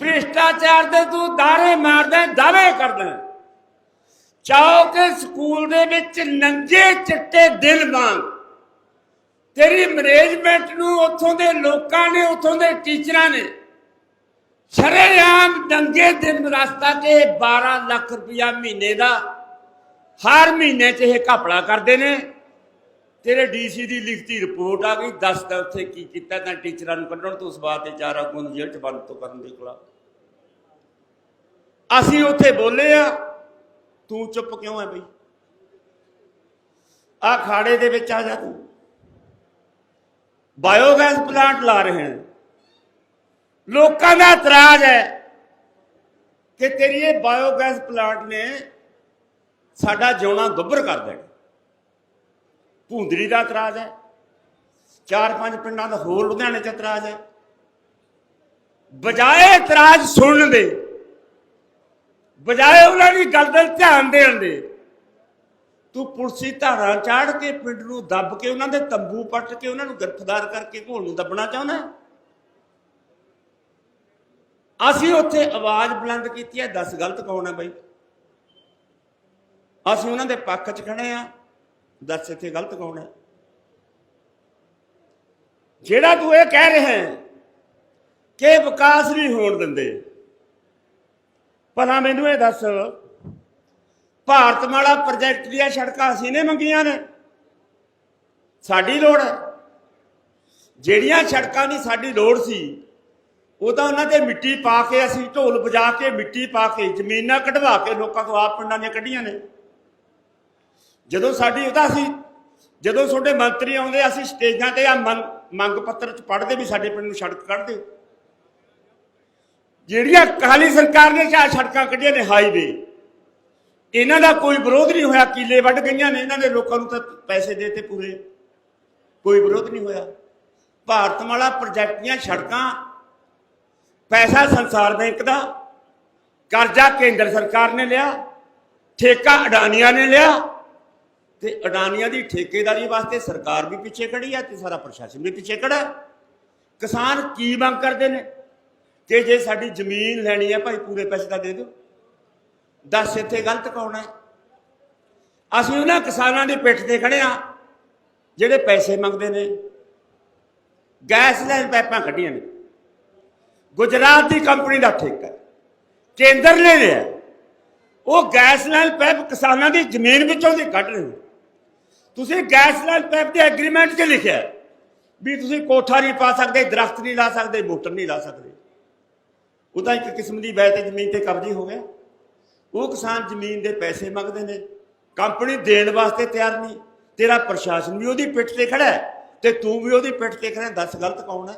ਭ੍ਰਿਸ਼ਟਾਚਾਰ ਦੇ ਤੂੰ ਦਾਰੇ ਮਾਰਦਾ, ਦਾਅਵੇ ਕਰਦਾ। ਚਾਹੋ ਕਿ ਸਕੂਲ ਦੇ ਵਿੱਚ ਨੰਗੇ ਚਿੱਟੇ ਦਿਲ ਵਾਂਗ। ਤੇਰੀ ਮੈਨੇਜਮੈਂਟ ਨੂੰ ਉੱਥੋਂ ਦੇ ਲੋਕਾਂ ਨੇ, ਉੱਥੋਂ ਦੇ ਟੀਚਰਾਂ ਨੇ ਸ਼ਰੇਆਮ ਨੰਗੇ ਦਿਨ ਰਸਤਾ ਤੇ 12 ਲੱਖ ਰੁਪਇਆ ਮਹੀਨੇ ਦਾ ਹਰ ਮਹੀਨੇ 'ਚ ਇਹ ਘਪਲਾ ਕਰਦੇ ਨੇ। ਤੇਰੇ ਡੀਸੀ ਦੀ ਲਿਖਤੀ ਰਿਪੋਰਟ ਆ ਗਈ, ਦੱਸਦਾ ਉੱਥੇ ਕੀ ਕੀਤਾ ਤਾਂ ਟੀਚਰਾਂ ਨੂੰ ਕੱਢਣ ਤੋਂ ਉਸ ਬਾਅਦ ਤੇ ਚਾਰ ਆਗੂਆਂ ਜੇਲ੍ਹ 'ਚ ਬੰਦ ਤੋਂ ਕਰਨ ਦੇ ਖਿਲਾਫ ਅਸੀਂ ਉੱਥੇ ਬੋਲੇ ਆ, ਤੂੰ ਚੁੱਪ ਕਿਉਂ ਹੈ ਬਈ? ਆ ਖਾੜੇ ਦੇ ਵਿੱਚ ਆ ਜਾ ਤੂੰ। ਬਾਇਓਗੈਸ ਪਲਾਂਟ ਲਾ ਰਹੇ ਹਨ ਲੋਕਾਂ ਦਾ ਇਤਰਾਜ਼ ਹੈ ਕਿ ਤੇਰੀ ਇਹ ਬਾਇਓਗੈਸ ਪਲਾਂਟ ਨੇ ਸਾਡਾ ਜਿਉਣਾ ਦੁੱਭਰ ਕਰ ਦੇਣਾ। ਭੂੰਦੜੀ ਦਾ ਇਤਰਾਜ਼ ਹੈ। ਚਾਰ ਪੰਜ ਪਿੰਡਾਂ ਦਾ ਹੋਰ ਲੁਧਿਆਣੇ ਚ ਇਤਰਾਜ਼ ਹੈ। ਬਜਾਏ ਇਤਰਾਜ਼ ਸੁਣਨ ਦੇ ਬਜਾਏ ਉਹਨਾਂ ਦੀ ਗੱਲ ਦਾ ਧਿਆਨ ਦੇਣ ਦੇ। ਤੂੰ ਪੁਲਸੀ ਧਾਰਾਂ ਚਾੜ ਕੇ ਪਿੰਡ ਨੂੰ ਦੱਬ ਕੇ ਉਹਨਾਂ ਦੇ ਤੰਬੂ ਪੱਟ ਕੇ ਉਹਨਾਂ ਨੂੰ ਗ੍ਰਿਫਤਾਰ ਕਰਕੇ ਘੋਲ ਨੂੰ ਦੱਬਣਾ ਚਾਹੁੰਦਾ ਅਸੀਂ ਉੱਥੇ ਆਵਾਜ਼ ਬੁਲੰਦ ਕੀਤੀ ਹੈ, ਦੱਸ ਗਲਤ ਕੌਣ ਹੈ ਬਈ? ਅਸੀਂ ਉਹਨਾਂ ਦੇ ਪੱਖ 'ਚ ਖੜੇ ਆ ਦੱਸ ਇੱਥੇ ਗਲਤ ਕੌਣ ਹੈ? ਜਿਹੜਾ ਤੂੰ ਇਹ ਕਹਿ ਰਿਹਾ ਹੈ ਕਿ ਵਿਕਾਸ ਨਹੀਂ ਹੋਣ ਦਿੰਦੇ। ਭਲਾ ਮੈਨੂੰ ਇਹ ਦੱਸ। ਭਾਰਤਮਾਲਾ ਪ੍ਰੋਜੈਕਟ ਦੀਆਂ ਸੜਕਾਂ ਅਸੀਂ ਨੇ ਮੰਗੀਆਂ ਨੇ। ਸਾਡੀ ਲੋੜ ਹੈ। ਜਿਹੜੀਆਂ ਸੜਕਾਂ ਦੀ ਸਾਡੀ ਲੋੜ ਸੀ, ਉਹ ਤਾਂ ਉਹਨਾਂ ਤੇ ਮਿੱਟੀ ਪਾ ਕੇ ਅਸੀਂ ਢੋਲ ਵਜਾ ਕੇ ਮਿੱਟੀ ਪਾ ਕੇ ਜ਼ਮੀਨਾਂ ਕਢਵਾ ਕੇ ਲੋਕਾਂ ਤੋਂ ਆਪ ਪਿੰਡਾਂ ਦੀਆਂ ਕੱਢੀਆਂ ਨੇ। ਜਦੋਂ ਸਾਡੀ ਉਹਦਾ ਅਸੀਂ ਜਦੋਂ ਤੁਹਾਡੇ ਮੰਤਰੀ ਆਉਂਦੇ, ਅਸੀਂ ਸਟੇਜਾਂ ਤੇ ਆ ਮੰਗ ਪੱਤਰ ਚ ਪੜ੍ਹਦੇ ਵੀ ਸਾਡੇ ਪਿੰਡ ਨੂੰ ਸੜਕ ਕੱਢ ਦਿਓ। ਜਿਹੜੀਆਂ ਕਾਲੀ ਸਰਕਾਰ ਨੇ ਚਾਹ ਸੜਕਾਂ ਕੱਢੀਆਂ ਨੇ ਹਾਈਵੇ ਇਹਨਾਂ ਦਾ ਕੋਈ ਵਿਰੋਧ ਨਹੀਂ ਹੋਇਆ, ਕੀਲੇ ਵੱਢ ਗਈਆਂ ਨੇ, ਇਹਨਾਂ ਦੇ ਲੋਕਾਂ ਨੂੰ ਤਾਂ ਪੈਸੇ ਦੇਤੇ ਪੂਰੇ। ਕੋਈ ਵਿਰੋਧ ਨਹੀਂ ਹੋਇਆ। ਭਾਰਤਮਾਲਾ ਪ੍ਰੋਜੈਕਟ ਦੀਆਂ ਸੜਕਾਂ, ਪੈਸਾ ਸੰਸਾਰ ਬੈਂਕ ਦਾ, ਕਰਜ਼ਾ ਕੇਂਦਰ ਸਰਕਾਰ ਨੇ ਲਿਆ, ਠੇਕਾ ਅਡਾਨੀਆਂ ਨੇ ਲਿਆ, ਤੇ ਅਡਾਨੀਆਂ ਦੀ ਠੇਕੇਦਾਰੀ ਵਾਸਤੇ ਸਰਕਾਰ ਵੀ ਪਿੱਛੇ ਖੜੀ ਹੈ ਤੇ ਸਾਰਾ ਪ੍ਰਸ਼ਾਸਨ ਵੀ ਪਿੱਛੇ ਖੜਾ। ਕਿਸਾਨ ਕੀ ਮੰਗ ਕਰਦੇ ਨੇ? ਕਿ ਜੇ ਸਾਡੀ ਜ਼ਮੀਨ ਲੈਣੀ ਹੈ, ਭਾਈ ਪੂਰੇ ਪੈਸੇ ਦਾ ਦੇ ਦਿਓ। ਦੱਸ ਇੱਥੇ ਗਲਤ ਕੌਣ ਹੈ? ਅਸੀਂ ਉਹਨਾਂ ਕਿਸਾਨਾਂ ਦੀ ਪਿੱਠ ਤੇ ਖੜੇ ਆ ਜਿਹੜੇ ਪੈਸੇ ਮੰਗਦੇ ਨੇ। ਗੈਸ ਲੈਣ ਪਾਈਪਾਂ ਕੱਢੀਆਂ ਨੇ। ਗੁਜਰਾਤ ਦੀ ਕੰਪਨੀ ਦਾ ਠੇਕਾ ਕੇਂਦਰ ਨੇ ਲਿਆ ਉਹ ਗੈਸ ਲਾਈਨ ਪਾਈਪ ਕਿਸਾਨਾਂ ਦੀ ਜ਼ਮੀਨ ਵਿੱਚੋਂ ਦੀ ਕੱਢ ਰਹੇ ਹੋ ਤੁਸੀਂ ਗੈਸ ਲਾਈਨ ਪਾਈਪ ਦੇ ਐਗਰੀਮੈਂਟ 'ਚ ਲਿਖਿਆ ਵੀ ਤੁਸੀਂ ਕੋਠਾ ਨਹੀਂ ਪਾ ਸਕਦੇ, ਦਰਖਤ ਨਹੀਂ ਲਾ ਸਕਦੇ, ਮੋਟਰ ਨਹੀਂ ਲਾ ਸਕਦੇ। ਉਹ ਤਾਂ ਇੱਕ ਕਿਸਮ ਦੀ ਵੈਤ ਜ਼ਮੀਨ ਤੇ ਕਬਜ਼ੇ ਹੋ ਗਿਆ ਉਹ ਕਿਸਾਨ ਜ਼ਮੀਨ ਦੇ ਪੈਸੇ ਮੰਗਦੇ ਨੇ, ਕੰਪਨੀ ਦੇਣ ਵਾਸਤੇ ਤਿਆਰ ਨਹੀਂ। ਤੇਰਾ ਪ੍ਰਸ਼ਾਸਨ ਵੀ ਉਹਦੀ ਪਿੱਠ ਤੇ ਖੜਾ ਹੈ ਤੇ ਤੂੰ ਵੀ ਉਹਦੀ ਪਿੱਠ ਤੇ ਖੜਾ ਹੈ। ਦੱਸ ਗਲਤ ਕੌਣ ਹੈ?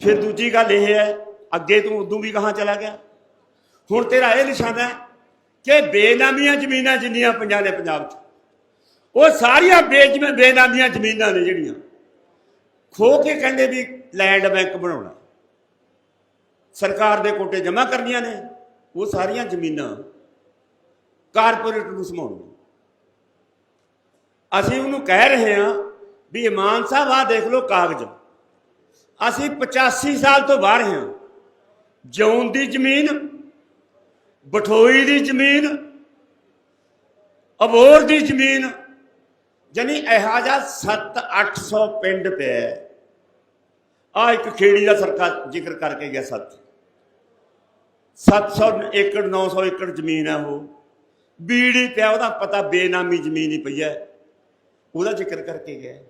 ਫਿਰ ਦੂਜੀ ਗੱਲ ਇਹ ਹੈ, ਅੱਗੇ ਤੂੰ ਉਦੋਂ ਵੀ ਕਹਾਂ ਚਲਾ ਗਿਆ? ਹੁਣ ਤੇਰਾ ਇਹ ਨਿਸ਼ਾਨਾ ਹੈ ਕਿ ਬੇਨਾਮੀਆਂ ਜ਼ਮੀਨਾਂ ਜਿੰਨੀਆਂ ਪੰਜਾਂ ਨੇ ਪੰਜਾਬ 'ਚ, ਉਹ ਸਾਰੀਆਂ ਬੇਜਵੇਂ ਬੇਨਾਮੀਆਂ ਜ਼ਮੀਨਾਂ ਨੇ ਜਿਹੜੀਆਂ। ਖੋ ਕੇ ਕਹਿੰਦੇ ਵੀ ਲੈਂਡ ਬੈਂਕ ਬਣਾਉਣਾ। ਸਰਕਾਰ ਦੇ ਕੋਟੇ ਜਮ੍ਹਾਂ ਕਰਨੀਆਂ ਨੇ, ਉਹ ਸਾਰੀਆਂ ਜ਼ਮੀਨਾਂ ਕਾਰਪੋਰੇਟ ਨੂੰ ਸਮਾਉਣੀਆਂ। ਅਸੀਂ ਉਹਨੂੰ ਕਹਿ ਰਹੇ ਹਾਂ ਵੀ ਇਮਾਨ ਸਾਹਿਬ ਆ ਦੇਖ ਲਓ ਕਾਗਜ਼। ਅਸੀਂ 85 ਸਾਲ ਤੋਂ ਬਾਹਰ ਹਾਂ। ਜੌਨ ਦੀ ਜ਼ਮੀਨ, ਬਠੋਈ ਦੀ ਜ਼ਮੀਨ ਅਬੋਰ ਦੀ ਜ਼ਮੀਨ ਜਾਨੀ ਇਹੋ ਜਿਹਾ 7-800 ਪਿੰਡ ਪਿਆ। ਆ ਇੱਕ ਖੇੜੀ ਦਾ ਸਰਕਾਰ ਜ਼ਿਕਰ ਕਰਕੇ ਗਿਆ ਸੱਤ। 700 ਏਕੜ 900 ਏਕੜ ਜ਼ਮੀਨ ਹੈ ਉਹ। ਬੀੜੀ ਪਿਆ, ਉਹਦਾ ਪਤਾ ਬੇਨਾਮੀ ਜ਼ਮੀਨ ਹੀ ਪਈ ਹੈ। ਉਹਦਾ ਜ਼ਿਕਰ ਕਰਕੇ ਗਿਆ।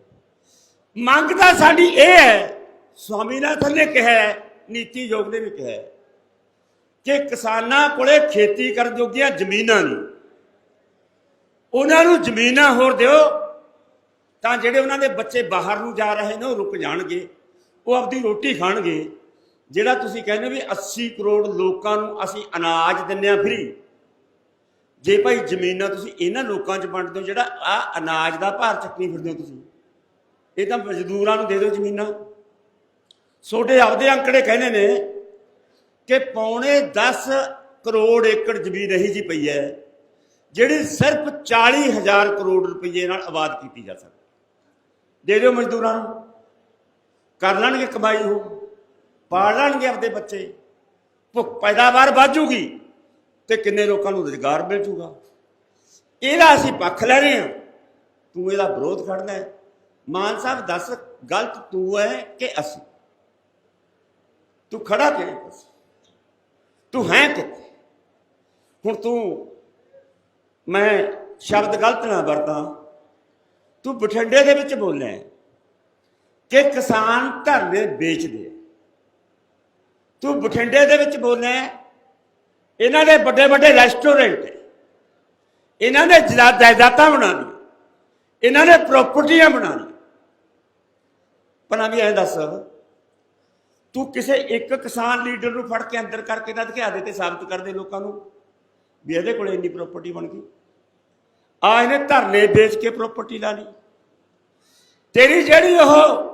ਮੰਗ ਤਾਂ ਸਾਡੀ ਇਹ ਹੈ, ਸਵਾਮੀਨਾਥਨ ਨੇ ਕਿਹਾ ਨੀਤੀ ਯੋਗ ਨੇ ਵੀ ਕਿਹਾ ਕਿ ਕਿਸਾਨਾਂ ਕੋਲੇ ਖੇਤੀ ਕਰਨ ਜੋਗੀਆਂ ਜ਼ਮੀਨਾਂ ਨਹੀਂ। ਉਹਨਾਂ ਨੂੰ ਜ਼ਮੀਨਾਂ ਹੋਰ ਦਿਓ ਤਾਂ ਜਿਹੜੇ ਉਹਨਾਂ ਦੇ ਬੱਚੇ ਬਾਹਰ ਨੂੰ ਜਾ ਰਹੇ ਨੇ, ਉਹ ਰੁਕ ਜਾਣਗੇ। ਉਹ ਆਪਦੀ ਰੋਟੀ ਖਾਣਗੇ। ਜਿਹੜਾ ਤੁਸੀਂ ਕਹਿੰਦੇ ਵੀ 80 ਕਰੋੜ ਲੋਕਾਂ ਨੂੰ ਅਸੀਂ ਅਨਾਜ ਦਿੰਨੇ ਆ ਫ੍ਰੀ ਜੇ ਭਾਈ ਜ਼ਮੀਨਾਂ ਤੁਸੀਂ ਇਹਨਾਂ ਲੋਕਾਂ 'ਚ ਵੰਡ ਦਿਓ ਜਿਹੜਾ ਆ ਅਨਾਜ ਦਾ ਭਾਰ ਚੱਕਣੀ ਫਿਰਦੇ ਹੋ ਤੁਸੀਂ, ਇਹ ਤਾਂ ਮਜ਼ਦੂਰਾਂ ਨੂੰ ਦੇ ਦਿਓ ਜ਼ਮੀਨਾਂ। ਛੋਟੇ ਆਪਦੇ ਅੰਕੜੇ ਕਹਿੰਦੇ ਨੇ ਕਿ ਪੌਣੇ 10 ਕਰੋੜ ਏਕੜ ਜ਼ਮੀਨ ਰਹੀ ਜੀ ਪਈ ਹੈ, ਜਿਹੜੀ ਸਿਰਫ 40000 ਕਰੋੜ ਰੁਪਏ ਨਾਲ ਆਬਾਦ ਕੀਤੀ ਜਾ ਸਕਦੀ। ਦੇ ਦਿਓ ਮਜ਼ਦੂਰਾਂ ਨੂੰ। ਕਰ ਲੈਣਗੇ ਕਮਾਈ ਹੋ ਪਾਲ ਲੈਣਗੇ ਆਪਦੇ ਬੱਚੇ। ਭੁੱਖ ਪੈਦਾਵਾਰ ਵਾਜੂਗੀ ਤੇ ਕਿੰਨੇ ਲੋਕਾਂ ਨੂੰ ਰੁਜ਼ਗਾਰ ਮਿਲ ਜੂਗਾ। ਇਹਦਾ ਅਸੀਂ ਪੱਖ ਲੈ ਰਹੇ ਹਾਂ ਤੂੰ ਇਹਦਾ ਵਿਰੋਧ ਕਰਦਾ ਹੈ। ਮਾਨ ਸਾਹਿਬ, ਦੱਸ ਗਲਤ ਤੂੰ ਹੈ ਕਿ ਅਸੀਂ? ਤੂੰ ਖੜਾ ਕਿਹੜੇ ਪਾਸੇ ਤੂੰ ਹੈ ਕਿੱਥੇ? ਹੁਣ ਤੂੰ, ਮੈਂ ਸ਼ਬਦ ਗਲਤ ਨਾ ਵਰਤਾਂ। ਤੂੰ ਬਠਿੰਡੇ ਦੇ ਵਿੱਚ ਬੋਲਿਆ ਕਿ ਕਿਸਾਨ ਧਰਨੇ ਵੇਚਦੇ ਆ। ਤੂੰ ਬਠਿੰਡੇ ਦੇ ਵਿੱਚ ਬੋਲਿਆ ਇਹਨਾਂ ਦੇ ਵੱਡੇ ਵੱਡੇ ਰੈਸਟੋਰੈਂਟ ਇਹਨਾਂ ਨੇ ਜਲਾ- ਜਾਇਦਾਦਾਂ ਬਣਾਉਣੀਆਂ ਇਹਨਾਂ ਨੇ ਪ੍ਰਾਪਰਟੀਆਂ ਬਣਾਉਣੀਆਂ ਪਰ ਵੀ ਐਂ ਦੱਸ, ਤੂੰ ਕਿਸੇ ਇੱਕ ਕਿਸਾਨ ਲੀਡਰ ਨੂੰ ਫੜ ਕੇ ਅੰਦਰ ਕਰਕੇ ਨਾ ਦਿਖਾ ਦੇ ਤੇ ਸਾਬਤ ਕਰ ਦੇ ਲੋਕਾਂ ਨੂੰ, ਵੀ ਇਹਦੇ ਕੋਲ ਇੰਨੀ ਪ੍ਰਾਪਰਟੀ ਬਣ ਗਈ ਆ ਇਹਨੇ ਧਰਨੇ ਵੇਚ ਕੇ ਪ੍ਰਾਪਰਟੀ ਲਾ ਲਈ ਤੇਰੀ ਜਿਹੜੀ ਉਹ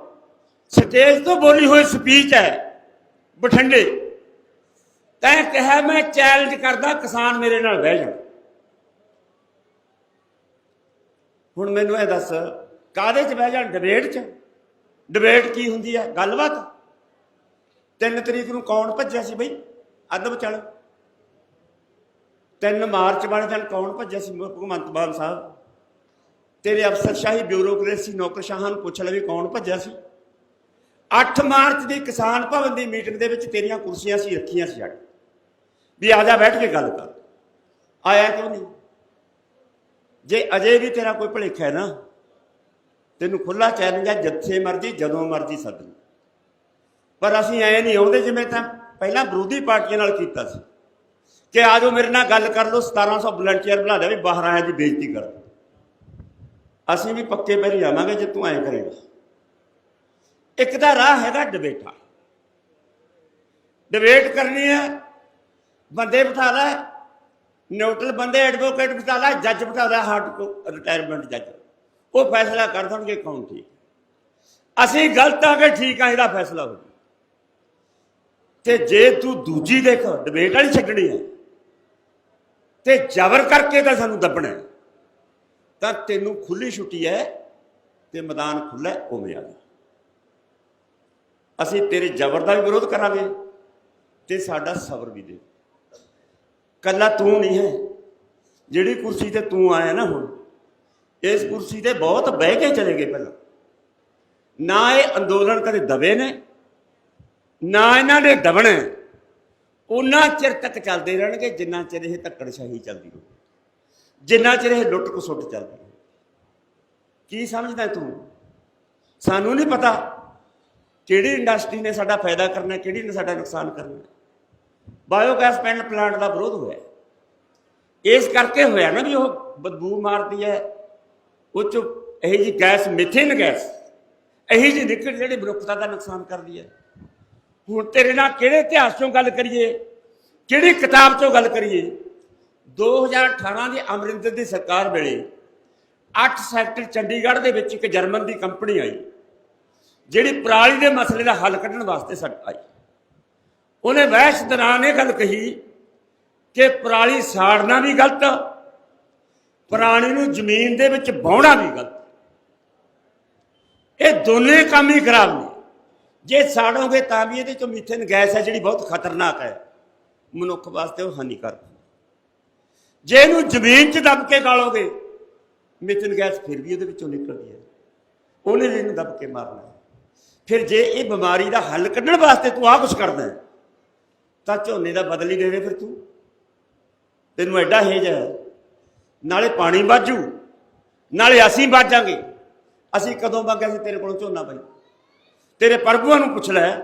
ਸਟੇਜ ਤੋਂ ਬੋਲੀ ਹੋਈ ਸਪੀਚ ਹੈ। ਬਠਿੰਡੇ। ਤੈਂ ਕਿਹਾ ਮੈਂ ਚੈਲੰਜ ਕਰਦਾ, ਕਿਸਾਨ ਮੇਰੇ ਨਾਲ ਬਹਿ ਜਾਣ। ਹੁਣ ਮੈਨੂੰ ਇਹ ਦੱਸ ਕਾਦੇ 'ਚ ਬਹਿ ਜਾਣ? ਡਿਬੇਟ 'ਚ। ਡਿਬੇਟ ਕੀ ਹੁੰਦੀ ਹੈ? ਗੱਲਬਾਤ। ਤਿੰਨ ਤਰੀਕ ਨੂੰ ਕੌਣ ਭੱਜਿਆ ਸੀ ਬਈ? ਅੱਧ ਵਿਚਾਲ 3 ਮਾਰਚ ਵਾਲੇ ਦਿਨ ਕੌਣ ਭੱਜਿਆ ਸੀ? ਭਗਵੰਤ ਮਾਨ ਸਾਹਿਬ। ਤੇਰੇ ਅਫਸਰਸ਼ਾਹੀ ਬਿਊਰੋਕ੍ਰੇਸੀ ਨੌਕਰਸ਼ਾਹਾਂ ਨੂੰ ਪੁੱਛ ਲੈ ਵੀ ਕੌਣ ਭੱਜਿਆ ਸੀ? 8 ਮਾਰਚ ਦੀ ਕਿਸਾਨ ਭਵਨ ਦੀ ਮੀਟਿੰਗ ਦੇ ਵਿੱਚ ਤੇਰੀਆਂ ਕੁਰਸੀਆਂ ਸੀ, ਰੱਖੀਆਂ ਸੀ ਜੱਟ ਵੀ ਆ ਜਾ ਬੈਠ ਕੇ ਗੱਲ ਕਰ। ਆਇਆ ਕਿਉਂ ਨਹੀਂ? ਜੇ ਅਜੇ ਵੀ ਤੇਰਾ ਕੋਈ ਭਲੇਖਾ ਹੈ ਨਾ, ਤੈਨੂੰ ਖੁੱਲਾ ਚੈਲੰਜ ਹੈ, ਜਿੱਥੇ ਮਰਜ਼ੀ, ਜਦੋਂ ਮਰਜ਼ੀ ਸੱਦ ਪਰ ਅਸੀਂ ਐ ਨਹੀਂ ਆਉਂਦੇ ਜਿਵੇਂ ਤਾਂ ਪਹਿਲਾਂ ਵਿਰੋਧੀ ਪਾਰਟੀਆਂ ਨਾਲ ਕੀਤਾ ਸੀ। ਕਿ ਆਜੋ ਮੇਰੇ ਨਾਲ ਗੱਲ ਕਰ ਲਓ 1700 ਵਲੰਟੀਅਰ ਬਣਾ ਦੇ, ਵੀ ਬਾਹਰ ਆਇਆ ਦੀ ਬੇਇੱਜ਼ਤੀ ਕਰ। ਅਸੀਂ ਵੀ ਪੱਕੇ ਪਹਿਰੀ ਆਵਾਂਗੇ ਜੇ ਤੂੰ ਐ ਕਰੇਗਾ। ਇੱਕ ਦਾ ਰਾਹ ਹੈਗਾ ਡਿਬੇਟਾ। ਡਿਬੇਟ ਕਰਨੀ ਹੈ, ਬੰਦੇ ਬਿਠਾ ਲੈ ਨਿਊਟਰਲ ਬੰਦੇ ਐਡਵੋਕੇਟ ਬਿਠਾ ਲੈ ਜੱਜ ਬਿਠਾ ਲੈ ਹਾਰਟ ਰਿਟਾਇਰਮੈਂਟ ਜੱਜ ਉਹ ਫੈਸਲਾ ਕਰ ਦੇਣਗੇ ਕੌਣ ਠੀਕ ਅਸੀਂ ਗਲਤ ਆ ਕਿ ਠੀਕ ਆ, ਇਹਦਾ ਫੈਸਲਾ ਹੋ ਤੇ ਜੇ ਤੂੰ ਦੂਜੀ ਦੇਖ, ਡਿਬੇਟ ਵਾਲੀ ਛੱਡਣੀ ਹੈ, ਤੇ ਜ਼ਬਰ ਕਰਕੇ ਤਾਂ ਸਾਨੂੰ ਦੱਬਣਾ ਤਾਂ ਤੈਨੂੰ ਖੁੱਲੀ ਛੁੱਟੀ ਹੈ, ਤੇ ਮੈਦਾਨ ਖੁੱਲਾ ਉਵੇਂ ਆ ਜਾ। ਅਸੀਂ ਤੇਰੇ ਜ਼ਬਰ ਦਾ ਵੀ ਵਿਰੋਧ ਕਰਾਂਗੇ ਤੇ ਸਾਡਾ ਸਬਰ ਵੀ ਦੇ। ਕੱਲਾ ਤੂੰ ਨਹੀਂ ਹੈ। ਜਿਹੜੀ ਕੁਰਸੀ ਤੇ ਤੂੰ ਆਇਆ ਨਾ ਹੁਣ, ਇਸ ਕੁਰਸੀ ਤੇ ਬਹੁਤ ਬਹਿ ਕੇ ਚਲੇ ਗਏ ਪਹਿਲਾਂ। ਨਾ ਇਹ ਅੰਦੋਲਨ ਕਦੇ ਦਬੇ ਨੇ, ਨਾ ਇਹਨਾਂ ਦੇ ਦਬਣਾ। ਉਹਨਾਂ ਚਿਰ ਤੱਕ ਚੱਲਦੇ ਰਹਿਣਗੇ, ਜਿੰਨਾ ਚਿਰ ਇਹ ਧੱਕੜਸ਼ਾਹੀ ਚੱਲਦੀ ਰਹੂ ਜਿੰਨਾ ਚਿਰ ਇਹ ਲੁੱਟ ਖਸੁੱਟ ਚੱਲਦੀ ਕੀ ਸਮਝਦਾ ਤੂੰ? ਸਾਨੂੰ ਨਹੀਂ ਪਤਾ। ਕਿਹੜੀ ਇੰਡਸਟਰੀ ਨੇ ਸਾਡਾ ਫਾਇਦਾ ਕਰਨਾ, ਕਿਹੜੀ ਨੇ ਸਾਡਾ ਨੁਕਸਾਨ ਕਰਨਾ? ਬਾਇਓਗੈਸ ਪੈਨਲ ਪਲਾਂਟ ਦਾ ਵਿਰੋਧ ਹੋਇਆ। ਇਸ ਕਰਕੇ ਹੋਇਆ ਨਾ ਵੀ ਉਹ ਬਦਬੂ ਮਾਰਦੀ ਹੈ। ਉਹ ਚ ਇਹ ਜੀ ਗੈਸ ਮਿਥੇਨ ਗੈਸ, ਇਹੀ ਜੀ ਨਿਕਲ ਜਿਹੜੀ ਮਨੁੱਖਤਾ ਦਾ ਨੁਕਸਾਨ ਕਰਦੀ ਹੈ। ਹੁਣ ਤੇਰੇ ਨਾਲ ਕਿਹੜੇ ਇਤਿਹਾਸ ਚੋਂ ਗੱਲ ਕਰੀਏ? ਕਿਹੜੀ ਕਿਤਾਬ ਚੋਂ ਗੱਲ ਕਰੀਏ? 2018 ਦੀ ਅਮਰਿੰਦਰ ਦੀ ਸਰਕਾਰ ਵੇਲੇ 8 ਸੈਕਟਰ ਚੰਡੀਗੜ੍ਹ ਦੇ ਵਿੱਚ ਇੱਕ ਜਰਮਨ ਦੀ ਕੰਪਨੀ ਆਈ। ਜਿਹੜੀ ਪਰਾਲੀ ਦੇ ਮਸਲੇ ਦਾ ਹੱਲ ਕੱਢਣ ਵਾਸਤੇ ਸੜ ਆਈ। ਉਹਨੇ ਵਹਿਸ਼ ਦੌਰਾਨ ਇਹ ਗੱਲ ਕਹੀ ਕਿ ਪਰਾਲੀ ਸਾੜਨਾ ਵੀ ਗਲਤ ਪਰਾਲੀ ਨੂੰ ਜ਼ਮੀਨ ਦੇ ਵਿੱਚ ਵਾਹੁਣਾ ਵੀ ਗਲਤ ਇਹ ਦੋਨੇ ਕੰਮ ਹੀ ਖਰਾਬ ਨੇ। ਜੇ ਸਾੜੋਗੇ ਤਾਂ ਵੀ ਇਹਦੇ ਚੋਂ ਮੀਥੇਨ ਗੈਸ ਹੈ ਜਿਹੜੀ ਬਹੁਤ ਖਤਰਨਾਕ ਹੈ। ਮਨੁੱਖ ਵਾਸਤੇ ਉਹ ਹਾਨੀਕਾਰਕ ਜੇ ਇਹਨੂੰ ਜ਼ਮੀਨ 'ਚ ਦੱਬ ਕੇ ਗਾਲੋਗੇ, ਮੀਥੇਨ ਗੈਸ ਫਿਰ ਵੀ ਉਹਦੇ ਵਿੱਚੋਂ ਨਿਕਲਦੀ ਹੈ। ਉਹਨੇ ਵੀ ਇਹਨੂੰ ਦੱਬ ਕੇ ਮਾਰਨਾ ਫਿਰ ਜੇ ਇਹ ਬਿਮਾਰੀ ਦਾ ਹੱਲ ਕੱਢਣ ਵਾਸਤੇ ਤੂੰ ਆਹ ਕੁਝ ਕਰਦਾ ਤਾਂ ਝੋਨੇ ਦਾ ਬਦਲ ਹੀ ਦੇ ਦੇ ਫਿਰ ਤੂੰ। ਤੈਨੂੰ ਐਡਾ ਹੇਜ ਹੈ। ਨਾਲੇ ਪਾਣੀ ਬਾਜੂ ਨਾਲੇ ਅਸੀਂ ਬਾਜਾਂਗੇ ਅਸੀਂ ਕਦੋਂ ਬਾਗਿਆ ਸੀ ਤੇਰੇ ਕੋਲੋਂ ਝੋਨਾ ਬਈ ਤੇਰੇ ਪ੍ਰਭੂਆਂ ਨੂੰ ਪੁੱਛ ਲੈ,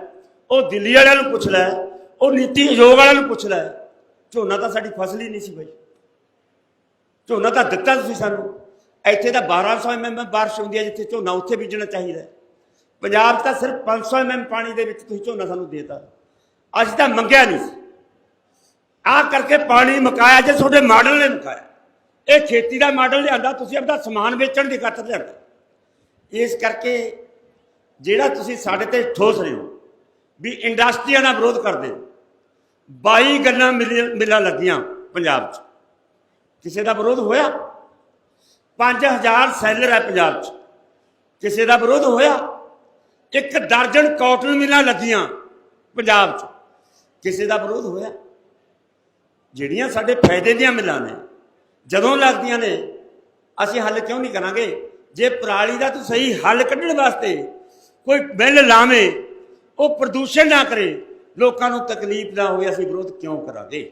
ਉਹ ਦਿੱਲੀ ਵਾਲਿਆਂ ਨੂੰ ਪੁੱਛ ਲੈ, ਉਹ ਨੀਤੀ ਆਯੋਗ ਵਾਲਿਆਂ ਨੂੰ ਪੁੱਛ ਲੈ। ਝੋਨਾ ਤਾਂ ਸਾਡੀ ਫਸਲ ਹੀ ਨਹੀਂ ਸੀ ਬਈ। ਝੋਨਾ ਤਾਂ ਦਿੱਤਾ ਤੁਸੀਂ ਸਾਨੂੰ। ਇੱਥੇ ਤਾਂ 1200 ਐਮਐਮ ਬਾਰਿਸ਼ ਹੁੰਦੀ ਹੈ ਜਿੱਥੇ ਝੋਨਾ ਉੱਥੇ ਬੀਜਣਾ ਚਾਹੀਦਾ ਪੰਜਾਬ ਤਾਂ ਸਿਰਫ 500 ਐਮਐਮ ਪਾਣੀ ਦੇ ਵਿੱਚ ਤੁਸੀਂ ਝੋਨਾ ਸਾਨੂੰ ਦੇਤਾ। ਅੱਜ ਤਾਂ ਮੰਗਿਆ ਨਹੀਂ ਸੀ। ਆ ਕਰਕੇ ਪਾਣੀ ਮੁਕਾਇਆ ਜੇ ਤੁਹਾਡੇ ਮਾਡਲ ਨੇ ਮੁਕਾਇਆ। ਇਹ ਖੇਤੀ ਦਾ ਮਾਡਲ ਲਿਆਂਦਾ, ਤੁਸੀਂ ਆਪਦਾ ਸਮਾਨ ਵੇਚਣ ਦੀ ਖਾਤਰ ਲਿਆਂਦਾ। ਇਸ ਕਰਕੇ ਜਿਹੜਾ ਤੁਸੀਂ ਸਾਡੇ ਤੇ ਠੋਸ ਰਹੇ ਹੋ, ਵੀ ਇੰਡਸਟਰੀਆਂ ਦਾ ਵਿਰੋਧ ਕਰਦੇ ਹੋ 22 ਗੱਲਾਂ ਮਿਲੀਆਂ- ਮਿਲਾਂ ਲੱਗੀਆਂ ਪੰਜਾਬ 'ਚ। ਕਿਸੇ ਦਾ ਵਿਰੋਧ ਹੋਇਆ? 5000 ਸੈਲਰ ਹੈ ਪੰਜਾਬ 'ਚ। ਕਿਸੇ ਦਾ ਵਿਰੋਧ ਹੋਇਆ? ਇੱਕ ਦਰਜਨ ਕਾਟਨ ਮਿਲਾਂ ਲੱਗੀਆਂ ਪੰਜਾਬ 'ਚ। ਕਿਸੇ ਦਾ ਵਿਰੋਧ ਹੋਇਆ? ਜਿਹੜੀਆਂ ਸਾਡੇ ਫਾਇਦੇ ਦੀਆਂ ਮਿਲਾਂ ਨੇ, ਜਦੋਂ ਲੱਗਦੀਆਂ ਨੇ, ਅਸੀਂ ਹੱਲ ਕਿਉਂ ਨਹੀਂ ਕਰਾਂਗੇ? ਜੇ ਪਰਾਲੀ ਦਾ ਤੂੰ ਸਹੀ ਹੱਲ ਕੱਢਣ ਵਾਸਤੇ ਕੋਈ ਬਿੱਲ ਲਾਵੇਂ, ਉਹ ਪ੍ਰਦੂਸ਼ਣ ਨਾ ਕਰੇ, ਲੋਕਾਂ ਨੂੰ ਤਕਲੀਫ ਨਾ ਹੋਵੇ, ਅਸੀਂ ਵਿਰੋਧ ਕਿਉਂ ਕਰਾਂਗੇ?